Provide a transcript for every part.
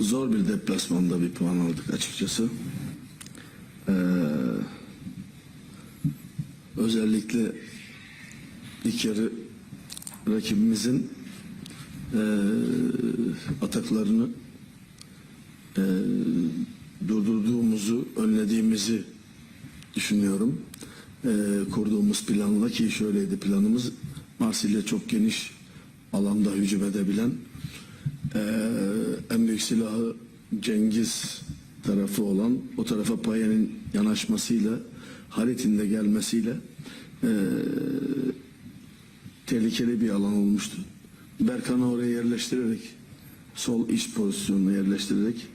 zor bir deplasmanda bir puan aldık açıkçası. Ee, özellikle ilk yarı rakibimizin ee, ataklarını ee, durdurduğumuzu, önlediğimizi düşünüyorum. Ee, kurduğumuz planla ki şöyleydi planımız Marsilya çok geniş alanda hücum edebilen ee, en büyük silahı Cengiz tarafı olan o tarafa Paye'nin yanaşmasıyla Harit'in de gelmesiyle ee, tehlikeli bir alan olmuştu. Berkan'ı oraya yerleştirerek sol iç pozisyonuna yerleştirerek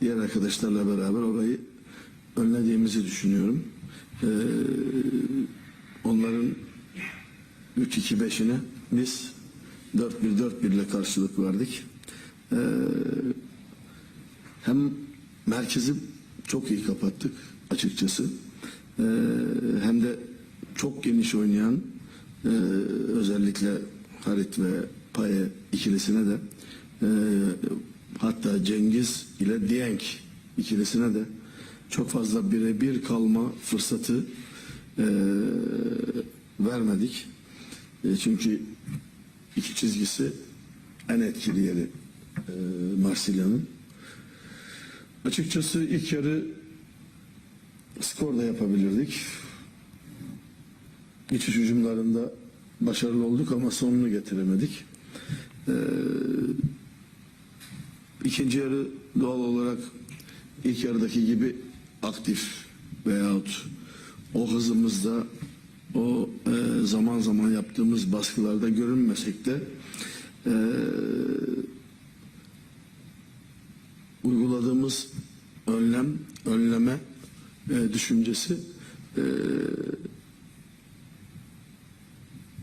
diğer arkadaşlarla beraber orayı önlediğimizi düşünüyorum. Ee, onların 3-2-5'ine biz 4-1-4-1 ile karşılık verdik. Ee, hem merkezi çok iyi kapattık açıkçası. Ee, hem de çok geniş oynayan e, özellikle Harit ve Paye ikilisine de e, hatta Cengiz ile Dieng ikilisine de çok fazla birebir kalma fırsatı e, vermedik. Çünkü iki çizgisi en etkili yeri e, Marsilya'nın. Açıkçası ilk yarı skor da yapabilirdik. Geçiş hücumlarında başarılı olduk ama sonunu getiremedik. Ee, ikinci yarı doğal olarak ilk yarıdaki gibi aktif veyahut o hızımızda o e, zaman zaman yaptığımız baskılarda görünmesek de e, uyguladığımız önlem, önleme e, düşüncesi e,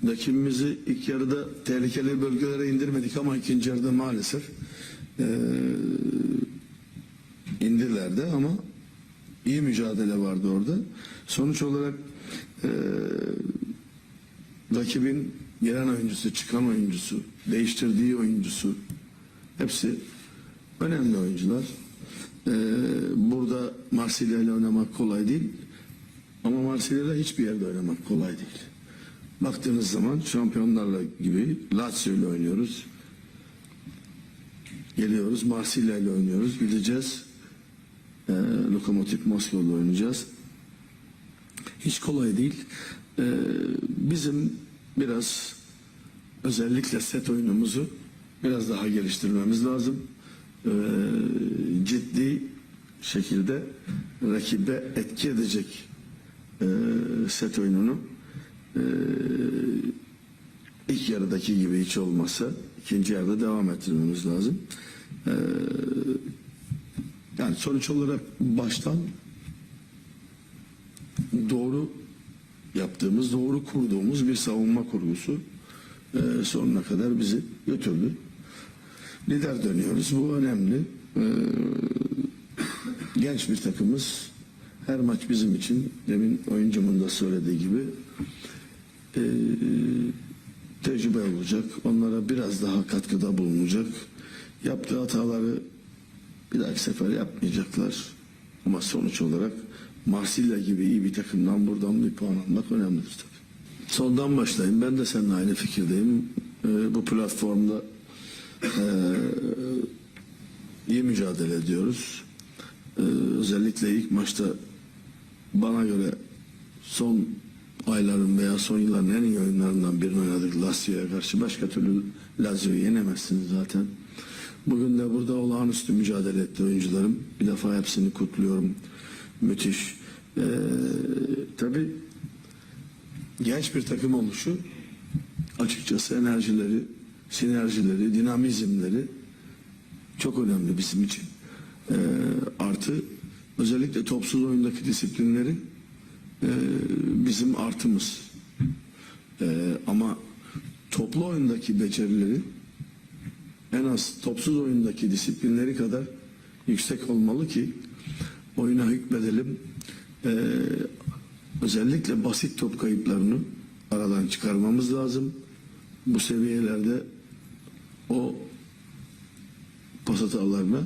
rakibimizi ilk yarıda tehlikeli bölgelere indirmedik ama ikinci yarıda maalesef e, indirlerdi ama iyi mücadele vardı orada. Sonuç olarak e, rakibin gelen oyuncusu, çıkan oyuncusu, değiştirdiği oyuncusu hepsi önemli oyuncular. E, burada Marsilya ile oynamak kolay değil ama Marsilya'da hiçbir yerde oynamak kolay değil. Baktığınız zaman şampiyonlarla gibi Lazio ile oynuyoruz. Geliyoruz Marsilya ile oynuyoruz. Gideceğiz. E, Lokomotiv Moskova ile oynayacağız. Hiç kolay değil. E, bizim biraz özellikle set oyunumuzu biraz daha geliştirmemiz lazım. E, ciddi şekilde rakibe etki edecek e, set oyununu e, ilk yarıdaki gibi hiç olmasa ikinci yarıda devam ettirmemiz lazım. E, yani sonuç olarak baştan doğru yaptığımız, doğru kurduğumuz bir savunma kurgusu e, sonuna kadar bizi götürdü. Lider dönüyoruz. Bu önemli. E, genç bir takımız. Her maç bizim için demin oyuncumun da söylediği gibi e, tecrübe olacak. Onlara biraz daha katkıda bulunacak. Yaptığı hataları bir dahaki sefer yapmayacaklar. Ama sonuç olarak Marsilya gibi iyi bir takımdan buradan bir puan almak önemlidir tabii. Sondan başlayayım. Ben de seninle aynı fikirdeyim. Ee, bu platformda e, iyi mücadele ediyoruz. Ee, özellikle ilk maçta bana göre son ayların veya son yılların en iyi oyunlarından birini oynadık Lazio'ya karşı. Başka türlü Lazio'yu yenemezsiniz zaten. Bugün de burada olağanüstü mücadele etti oyuncularım. Bir defa hepsini kutluyorum. Müthiş. Ee, tabii genç bir takım oluşu açıkçası enerjileri, sinerjileri, dinamizmleri çok önemli bizim için. Ee, artı özellikle topsuz oyundaki disiplinleri e, bizim artımız. E, ama toplu oyundaki becerileri en az topsuz oyundaki disiplinleri kadar yüksek olmalı ki oyuna hükmedelim. E, özellikle basit top kayıplarını aradan çıkarmamız lazım. Bu seviyelerde o pas hatalarına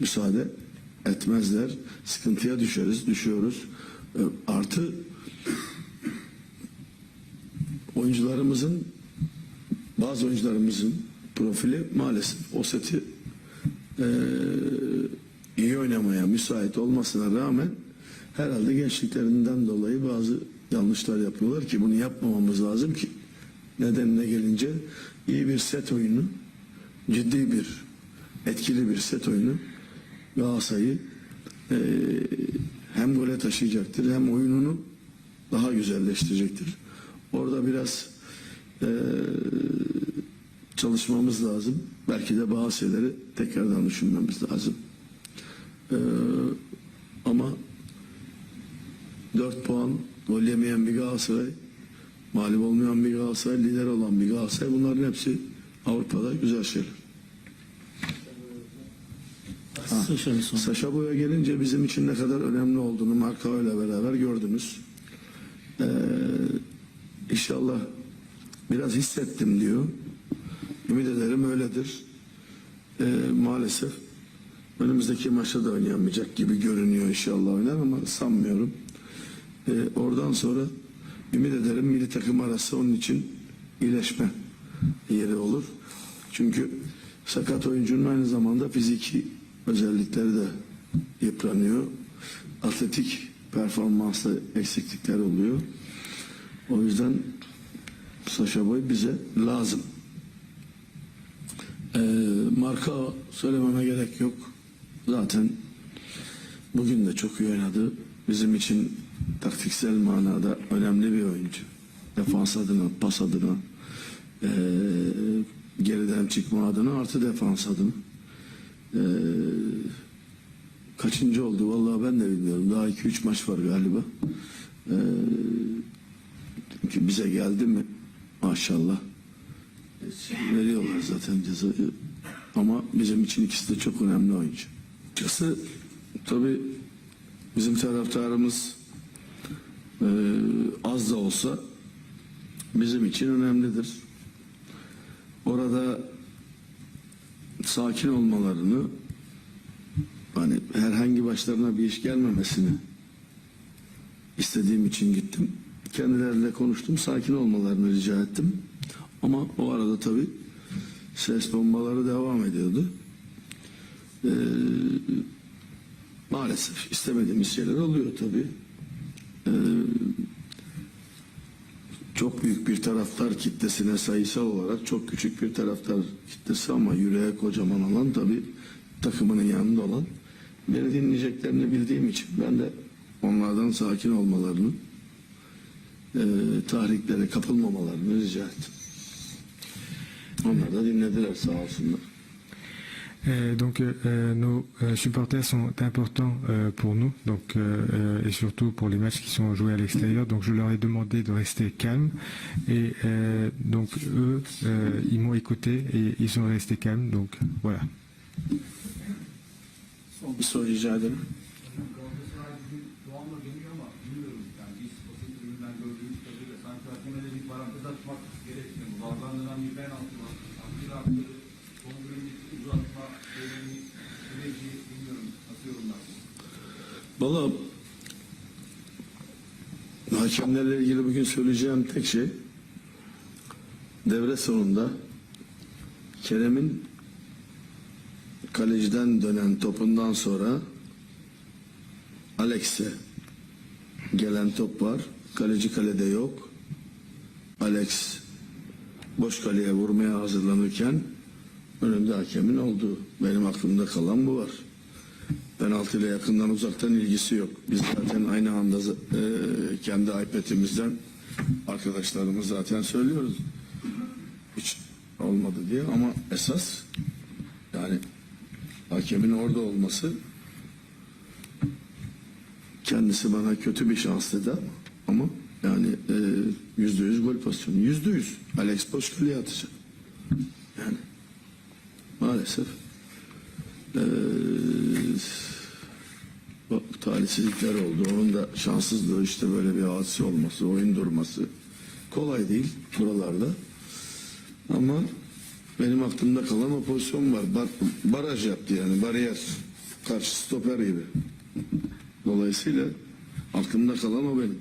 müsaade etmezler. Sıkıntıya düşeriz, düşüyoruz. E, Artı oyuncularımızın bazı oyuncularımızın profili maalesef o seti e, iyi oynamaya müsait olmasına rağmen herhalde gençliklerinden dolayı bazı yanlışlar yapıyorlar ki bunu yapmamamız lazım ki nedenine gelince iyi bir set oyunu ciddi bir etkili bir set oyunu Galatasaray'ı e, hem gole taşıyacaktır hem oyununu daha güzelleştirecektir. Orada biraz e, çalışmamız lazım. Belki de bazı şeyleri tekrardan düşünmemiz lazım. E, ama 4 puan gol yemeyen bir Galatasaray, mağlup olmayan bir Galatasaray, lider olan bir Galatasaray bunların hepsi Avrupa'da güzel şeyler. Saşa Boy'a gelince bizim için ne kadar önemli olduğunu Marka ile beraber gördünüz. Ee, inşallah biraz hissettim diyor. Ümit ederim öyledir. Ee, maalesef önümüzdeki maçta da oynayamayacak gibi görünüyor inşallah oynar ama sanmıyorum. Ee, oradan sonra ümit ederim milli takım arası onun için iyileşme yeri olur. Çünkü sakat oyuncunun aynı zamanda fiziki özellikleri de yıpranıyor. Atletik performansla eksiklikler oluyor. O yüzden Saşa Boy bize lazım. Ee, marka söylememe gerek yok. Zaten bugün de çok iyi oynadı. Bizim için taktiksel manada önemli bir oyuncu. Defans adına, pas adına, ee, geriden çıkma adına artı defans adına. Ee, kaçıncı oldu vallahi ben de bilmiyorum. Daha 2-3 maç var galiba. Ee, çünkü bize geldi mi maşallah veriyorlar zaten cezayı. Ama bizim için ikisi de çok önemli oyuncu. Açıkçası tabii bizim taraftarımız e, az da olsa bizim için önemlidir. Orada sakin olmalarını hani herhangi başlarına bir iş gelmemesini istediğim için gittim. Kendileriyle konuştum. Sakin olmalarını rica ettim. Ama o arada tabii ses bombaları devam ediyordu. Ee, maalesef istemediğimiz şeyler oluyor tabii. Ee, çok büyük bir taraftar kitlesine sayısal olarak çok küçük bir taraftar kitlesi ama yüreğe kocaman olan tabii takımının yanında olan beni dinleyeceklerini bildiğim için ben de onlardan sakin olmalarını e, tahriklere kapılmamalarını rica ettim. Onlar da dinlediler sağ olsunlar. Euh, donc euh, nos euh, supporters sont importants euh, pour nous, donc euh, et surtout pour les matchs qui sont joués à l'extérieur. Donc je leur ai demandé de rester calmes et euh, donc eux euh, ils m'ont écouté et ils sont restés calmes. Donc voilà. Son bir soru rica ederim. Sanki bir parantez açmak gerekmiyor. Vardan dönen bir penaltı Valla hakemlerle ilgili bugün söyleyeceğim tek şey devre sonunda Kerem'in kaleciden dönen topundan sonra Alex'e gelen top var. Kaleci kalede yok. Alex boş kaleye vurmaya hazırlanırken önünde hakemin olduğu. Benim aklımda kalan bu var. Penaltı ile yakından uzaktan ilgisi yok. Biz zaten aynı anda e, kendi iPad'imizden arkadaşlarımız zaten söylüyoruz. Hiç olmadı diye ama esas yani hakemin orada olması kendisi bana kötü bir şans dedi ama, yani e, yüzde yüz gol pozisyonu. Yüzde yüz. Alex boş atacak. Yani maalesef bak, talihsizlikler oldu. Onun da şanssızlığı işte böyle bir hadise olması, oyun durması kolay değil buralarda. Ama benim aklımda kalan o pozisyon var. Bar- baraj yaptı yani bariyer. karşı stoper gibi. Dolayısıyla aklımda kalan o benim.